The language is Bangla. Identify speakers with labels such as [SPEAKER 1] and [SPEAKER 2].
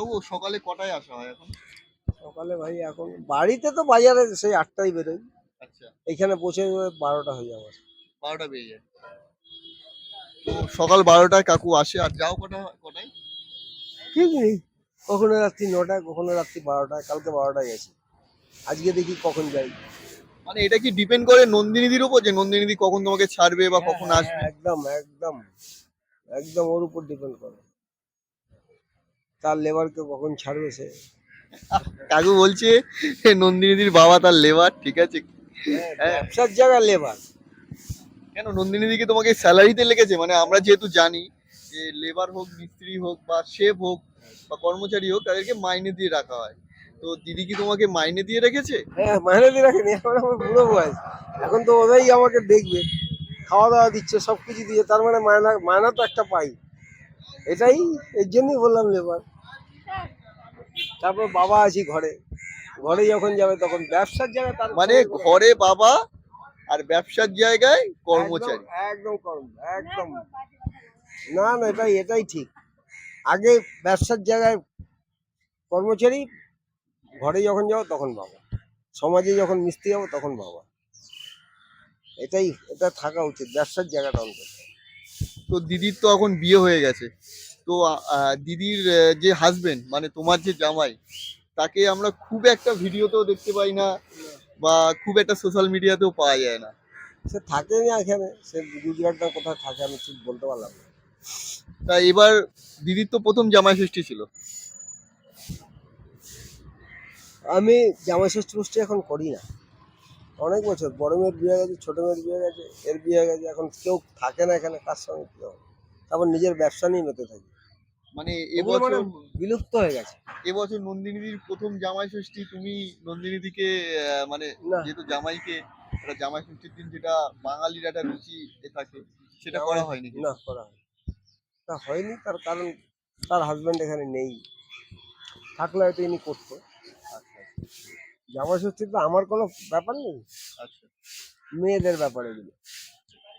[SPEAKER 1] তবু সকালে কটায় আসা হয় এখন?
[SPEAKER 2] সকালে ভাই এখন বাড়িতে তো বাজারে সেই আটটায় বেরোই।
[SPEAKER 1] আচ্ছা।
[SPEAKER 2] এখানে পৌঁছে বারোটা হয়ে যাবে
[SPEAKER 1] বারোটা বেজে যায়। তো সকাল বারোটায় কাকু আসে আর যাও কটা কটায়?
[SPEAKER 2] ঠিক নেই। কখনো রাত্রি নটায় কখনো রাত্রি বারোটায় কালকে বারোটায় গেছি। আজকে দেখি কখন যাই।
[SPEAKER 1] মানে এটা কি ডিপেন্ড করে নন্দিনীদির উপর যে নন্দিনীদি কখন তোমাকে ছাড়বে বা কখন
[SPEAKER 2] হ্যাঁ,
[SPEAKER 1] আসবে?
[SPEAKER 2] একদম একদম। একদম ওর উপর ডিপেন্ড করে। তার লেবারকে কখন ছাড়বে সে?
[SPEAKER 1] কাকু বলছে নন্দিনীদির বাবা তার লেবার ঠিক আছে? হ্যাঁ।
[SPEAKER 2] ব্যবসার জায়গায় লেবার
[SPEAKER 1] কেন নন্দিনীদিকে তোমাকে স্যালারিতে লেগেছে? মানে আমরা যেহেতু জানি যে লেবার হোক মিস্ত্রি হোক বা শেফ হোক বা কর্মচারী হোক তাদেরকে মাইনে দিয়ে রাখা হয়। তো দিদি কি তোমাকে মাইনে দিয়ে রেখেছে?
[SPEAKER 2] হ্যাঁ মাইনে দিয়ে রাখেনি এখন আমার বুড়ো বয়স। এখন তো ওরাই আমাকে দেখবে। খাওয়া দাওয়া দিচ্ছে সব কিছু দিয়ে তার মানে মায়না মায়না তো একটা পাই। এটাই এর জন্যই বললাম লেবার। তারপর বাবা আছি ঘরে। ঘরে যখন যাবে তখন ব্যবসার জায়গায় তার
[SPEAKER 1] মানে ঘরে বাবা আর ব্যবসার জায়গায় কর্মচারী।
[SPEAKER 2] একদম- কর্ম একদম। না না এটাই এটাই ঠিক। আগে ব্যবসার জায়গায় কর্মচারী ঘরে যখন যাও তখন বাবা। সমাজে যখন মিশতে যাব তখন বাবা। এটাই এটা থাকা উচিত ব্যবসার জায়গাটা অন্তত।
[SPEAKER 1] তো দিদির তো এখন বিয়ে হয়ে গেছে। তো দিদির যে হাজবেন্ড মানে তোমার যে জামাই তাকে আমরা খুব একটা ভিডিওতেও দেখতে পাই না বা খুব একটা সোশ্যাল মিডিয়াতেও পাওয়া যায় না।
[SPEAKER 2] সে থাকে না এখানে। সে গুজরাট না কোথায় থাকে আমি ঠিক বলতে পারলাম না।
[SPEAKER 1] তা এবার দিদির তো প্রথম জামাই ষষ্ঠী ছিল।
[SPEAKER 2] আমি জামাই ষষ্ঠী এখন করি না। অনেক বছর বড় মেয়ের বিয়ে গেছে ছোট মেয়ের বিয়ে গেছে এর বিয়ে গেছে এখন কেউ থাকে না এখানে কার সঙ্গে কি হবে তারপর নিজের ব্যবসা নিয়ে মেতে থাকি।
[SPEAKER 1] মানে এবছর
[SPEAKER 2] মানে বিলুপ্ত হয়ে গেছে।
[SPEAKER 1] এবছর নন্দিনীদির প্রথম জামাই ষষ্ঠী তুমি নন্দিনীদিকে মানে। যেহেতু জামাইকে একটা জামাই ষষ্ঠীর দিন যেটা বাঙালির একটা রুচি থাকে সেটা করা হয়নি
[SPEAKER 2] না করা হয়নি। তা হয়নি তার কারণ তার হাজব্যান্ড এখানে নেই। থাকলে হয়তো ইনি করতো। জামাই ষষ্ঠী তো আমার কোনো ব্যাপার নেই।
[SPEAKER 1] আচ্ছা।
[SPEAKER 2] মেয়েদের ব্যাপারে। এগুলো